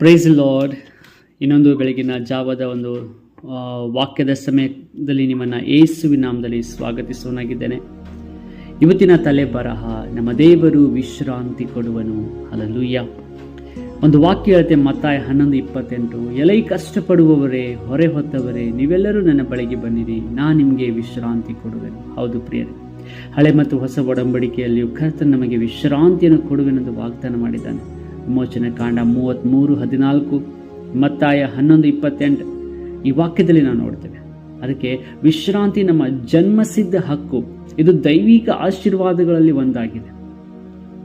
Price lord ಇನ್ನೊಂದು ಬೆಳಗಿನ ಜಾವದ ಒಂದು ವಾಕ್ಯದ ಸಮಯದಲ್ಲಿ ನಿಮ್ಮನ್ನು ಏಸುವಿನಾಮದಲ್ಲಿ ಸ್ವಾಗತಿಸುವನಾಗಿದ್ದೇನೆ ಇವತ್ತಿನ ತಲೆ ಬರಹ ನಮ್ಮ ದೇವರು ವಿಶ್ರಾಂತಿ ಕೊಡುವನು. ಅಲಲುಯ್ಯ ಒಂದು ವಾಕ್ಯ ಹೇಳುತ್ತೆ ಮತ್ತಾಯ ಹನ್ನೊಂದು ಇಪ್ಪತ್ತೆಂಟು, ಎಲೈ ಕಷ್ಟಪಡುವವರೇ, ಹೊರೆ ಹೊತ್ತವರೇ, ನೀವೆಲ್ಲರೂ ನನ್ನ ಬಳಿಗೆ ಬನ್ನಿರಿ ನಾನು ನಿಮಗೆ ವಿಶ್ರಾಂತಿ ಕೊಡುವೆನು. ಹೌದು ಪ್ರಿಯರೇ, ಹಳೆ ಮತ್ತು ಹೊಸ ಒಡಂಬಡಿಕೆಯಲ್ಲಿಯೂ ಕರ್ತನು ನಮಗೆ ವಿಶ್ರಾಂತಿಯನ್ನು ಕೊಡುವೆನೆಂದು ವಾಗ್ದಾನ ಮಾಡಿದ್ದಾನೆ. ವಿಮೋಚನೆ ಕಾಂಡ ಮೂವತ್ತ್ಮೂರು ಹದಿನಾಲ್ಕು, ಮತ್ತಾಯ ಹನ್ನೊಂದು, ಇಪ್ಪತ್ತೆಂಟು ಈ ವಾಕ್ಯದಲ್ಲಿ ನಾವು ನೋಡ್ತೇವೆ. ಅದಕ್ಕೆ ವಿಶ್ರಾಂತಿ ನಮ್ಮ ಜನ್ಮಸಿದ್ಧ ಹಕ್ಕು. ಇದು ದೈವಿಕ ಆಶೀರ್ವಾದಗಳಲ್ಲಿ ಒಂದಾಗಿದೆ.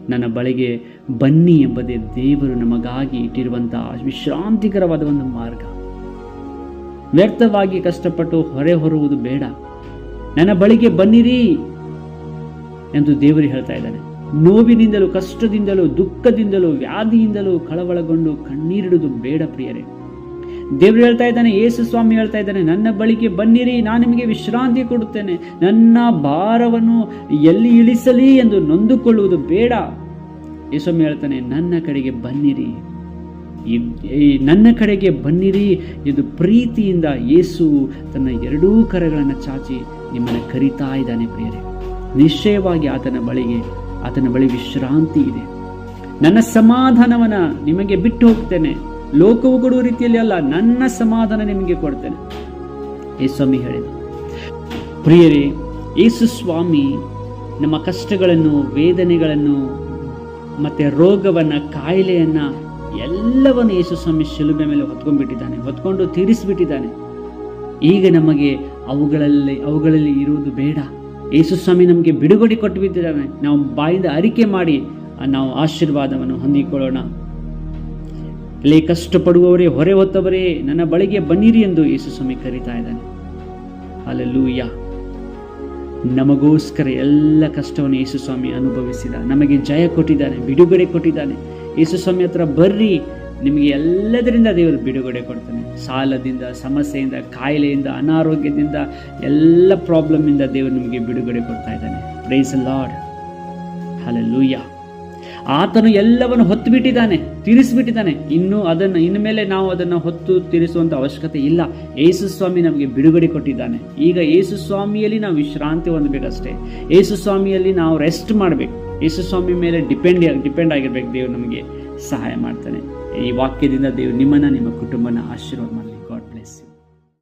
ನನ್ನ ಬಳಿಗೆ ಬನ್ನಿ ಎಂಬುದೇ ದೇವರು ನಮಗಾಗಿ ಇಟ್ಟಿರುವಂತಹ ವಿಶ್ರಾಂತಿಕರವಾದ ಒಂದು ಮಾರ್ಗ. ವ್ಯರ್ಥವಾಗಿ ಕಷ್ಟಪಟ್ಟು ಹೊರೆ ಹೊರುವುದು ಬೇಡ. ನನ್ನ ಬಳಿಗೆ ಬನ್ನಿರಿ ಎಂದು ದೇವರು ಹೇಳ್ತಾ ಇದ್ದಾನೆ. ನೋವಿನಿಂದಲೂ, ಕಷ್ಟದಿಂದಲೂ, ದುಃಖದಿಂದಲೂ, ವ್ಯಾಧಿಯಿಂದಲೂ ಕಳವಳಗೊಂಡು ಕಣ್ಣೀರಿಡುವುದು ಬೇಡ ಪ್ರಿಯರೇ. ದೇವರು ಹೇಳ್ತಾ ಇದ್ದಾನೆ ಯೇಸು ಸ್ವಾಮಿ ಹೇಳ್ತಾ ಇದ್ದಾನೆ, ನನ್ನ ಬಳಿಗೆ ಬನ್ನಿರಿ, ನಾನು ನಿಮಗೆ ವಿಶ್ರಾಂತಿ ಕೊಡುತ್ತೇನೆ. ನನ್ನ ಭಾರವನ್ನು ಎಲ್ಲಿ ಇಳಿಸಲಿ ಎಂದು ನೊಂದುಕೊಳ್ಳುವುದು ಬೇಡ. ಯೇಸ್ವಾಮಿ ಹೇಳ್ತಾನೆ, ನನ್ನ ಕಡೆಗೆ ಬನ್ನಿರಿ. ಈ- ನನ್ನ ಕಡೆಗೆ ಬನ್ನಿರಿ ಇದು ಪ್ರೀತಿಯಿಂದ ಯೇಸು ತನ್ನ ಎರಡೂ ಕರಗಳನ್ನು ಚಾಚಿ ನಿಮ್ಮನ್ನು ಕರಿತಾ ಇದ್ದಾನೆ ಪ್ರಿಯರೇ. ನಿಶ್ಚಯವಾಗಿ ಆತನ ಬಳಿಗೆ ಆತನ ಬಳಿ ವಿಶ್ರಾಂತಿ ಇದೆ. ನನ್ನ ಸಮಾಧಾನವನ್ನ ನಿಮಗೆ ಬಿಟ್ಟು ಹೋಗ್ತೇನೆ. ಲೋಕವು ಕೊಡುವ ರೀತಿಯಲ್ಲಿ ಅಲ್ಲ, ನನ್ನ ಸಮಾಧಾನ ನಿಮಗೆ ಕೊಡ್ತೇನೆ. ಯೇಸ್ವಾಮಿ ಹೇಳಿದ. ಪ್ರಿಯರೇ ಯೇಸು ಸ್ವಾಮಿ ನಮ್ಮ ಕಷ್ಟಗಳನ್ನು, ವೇದನೆಗಳನ್ನು, ಮತ್ತೆ ರೋಗವನ್ನ, ಕಾಯಿಲೆಯನ್ನು ಎಲ್ಲವನ್ನು ಯೇಸು ಸ್ವಾಮಿ ಶಿಲುಬೆ ಮೇಲೆ ಹೊತ್ಕೊಂಡ್ಬಿಟ್ಟಿದ್ದಾನೆ. ಹೊತ್ಕೊಂಡು ತೀರಿಸಿಬಿಟ್ಟಿದ್ದಾನೆ. ಈಗ ನಮಗೆ ಅವುಗಳಲ್ಲಿ ಅವುಗಳಲ್ಲಿ ಇರುವುದು ಬೇಡ. ಯೇಸು ಸ್ವಾಮಿ ನಮಗೆ ಬಿಡುಗಡೆ ಕೊಟ್ಟು ಬಿದ್ದಿದ್ದಾವೆ ನಾವು ಬಾಯಿಂದ ಅರಿಕೆ ಮಾಡಿ ನಾವು ಆಶೀರ್ವಾದವನ್ನು ಹೊಂದಿಕೊಳ್ಳೋಣ. ಲೇ ಕಷ್ಟಪಡುವವರೇ, ಹೊರೆ ಹೊತ್ತವರೇ, ನನ್ನ ಬಳಿಗೆ ಬನ್ನಿರಿ ಎಂದು ಯೇಸು ಸ್ವಾಮಿ ಕರೀತಾ ಇದ್ದಾನೆ. ಅಲ್ಲೆಲ್ಲೂಯ್ಯ ನಮಗೋಸ್ಕರ ಎಲ್ಲ ಕಷ್ಟವನ್ನು ಯೇಸು ಸ್ವಾಮಿ ಅನುಭವಿಸಿದ. ನಮಗೆ ಜಯ ಕೊಟ್ಟಿದ್ದಾನೆ, ಬಿಡುಗಡೆ ಕೊಟ್ಟಿದ್ದಾನೆ. ಯೇಸು ಸ್ವಾಮಿ ಹತ್ರ ಬರ್ರಿ ನಿಮಗೆ ಎಲ್ಲದರಿಂದ ದೇವರು ಬಿಡುಗಡೆ ಕೊಡ್ತಾನೆ. ಸಾಲದಿಂದ, ಸಮಸ್ಯೆಯಿಂದ, ಕಾಯಿಲೆಯಿಂದ, ಅನಾರೋಗ್ಯದಿಂದ, ಎಲ್ಲ ಪ್ರಾಬ್ಲಮ್ಮಿಂದ ದೇವರು ನಿಮಗೆ ಬಿಡುಗಡೆ ಕೊಡ್ತಾ ಇದ್ದಾನೆ. ಪ್ರೈಸ್ ಲಾರ್ಡ್ ಹಲಲೂಯ್ಯ ಆತನು ಎಲ್ಲವನ್ನು ಹೊತ್ತು ಬಿಟ್ಟಿದ್ದಾನೆ ತೀರಿಸಿಬಿಟ್ಟಿದ್ದಾನೆ. ಇನ್ನು ಅದನ್ನು ಇನ್ನು ಮೇಲೆ ನಾವು ಅದನ್ನು ಹೊತ್ತು ತೀರಿಸುವಂಥ ಅವಶ್ಯಕತೆ ಇಲ್ಲ. ಯೇಸು ಸ್ವಾಮಿ ನಮಗೆ ಬಿಡುಗಡೆ ಕೊಟ್ಟಿದ್ದಾನೆ. ಈಗ ಯೇಸು ಸ್ವಾಮಿಯಲ್ಲಿ ನಾವು ವಿಶ್ರಾಂತಿ ಹೊಂದಬೇಕಷ್ಟೇ. ಯೇಸು ಸ್ವಾಮಿಯಲ್ಲಿ ನಾವು ರೆಸ್ಟ್ ಮಾಡಬೇಕು. ಯೇಸು ಸ್ವಾಮಿ ಮೇಲೆ ಡಿಪೆಂಡ್ ಡಿಪೆಂಡ್ ಆಗಿರ್ಬೇಕು ದೇವರು ನಮಗೆ. ಸಹಾಯ ಮಾಡ್ತಾನೆ. ಈ ವಾಕ್ಯದಿಂದ ದೇವರು ನಿಮ್ಮನ್ನ ನಿಮ್ಮ ಕುಟುಂಬನ ಆಶೀರ್ವಾದ ಮಾಡ್ತಾನೆ